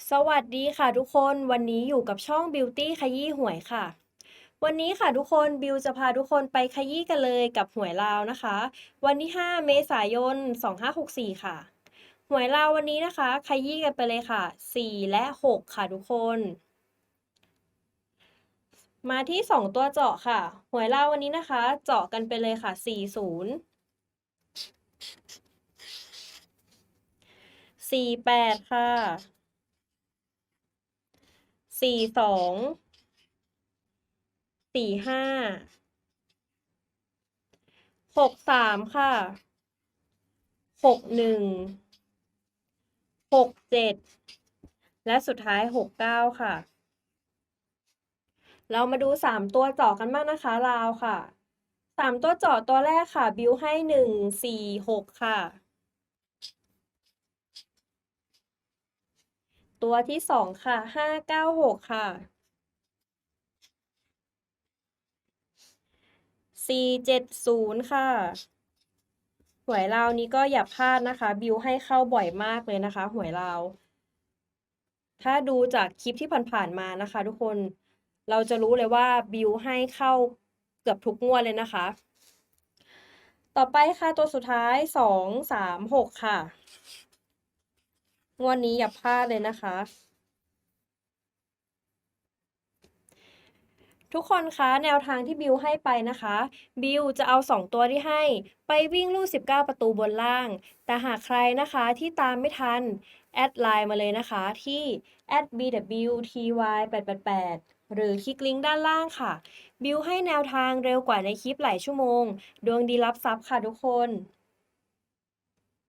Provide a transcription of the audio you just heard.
สวัสดีค่ะทุกคนวันนี้อยู่กับช่อง Beauty ขยี้หวยค่ะ วันนี้ค่ะทุกคนบิวจะพาทุกคนไปขยี้กันเลยกับหวยลาวนะคะ วันที่ 5 เมษายน 2564 ค่ะ หวยลาววันนี้นะคะ ขยี้กันไปเลยค่ะ 4 และ 6 ค่ะทุกคน มาที่ 2 ตัวเจาะค่ะ หวยลาววันนี้นะคะ เจาะกันไปเลยค่ะ 40 48 ค่ะ สี่สองสี่ห้าหกสามค่ะหกหนึ่งหกเจ็ดและสุดท้ายหกเก้าค่ะ เรามาดูสามตัวเจาะกันบ้างนะคะลาวค่ะสามตัวเจาะตัวแรกค่ะ บิวให้หนึ่งสี่หกค่ะ ตัวที่สองค่ะห้าเก้าหกค่ะสี่เจ็ดศูนย์ค่ะหวยลาวนี้ก็อย่าพลาดนะคะ บิวให้เข้าบ่อยมากเลยนะคะ หวยลาว ถ้าดูจากคลิปที่ผ่านๆมานะคะ ทุกคนเราจะรู้เลยว่าบิวให้เข้าเกือบทุกงวดเลยนะคะ ต่อไปค่ะตัวสุดท้ายสองสามหกค่ะ งวดนี้อย่าพลาดเลยนะคะ ทุกคนคะแนวทางที่บิวให้ไปนะคะ บิวจะเอา 2 ตัวที่ให้ ไปวิ่งลู่ 19 ประตูบนล่าง แต่หากใครนะคะที่ตามไม่ทัน แอดไลน์มาเลยนะคะที่ @bwty888 หรือคลิกลิงก์ด้านล่างค่ะ บิวให้แนวทางเร็วกว่าในคลิปหลายชั่วโมง ดวงดีรับทรัพย์ค่ะทุกคน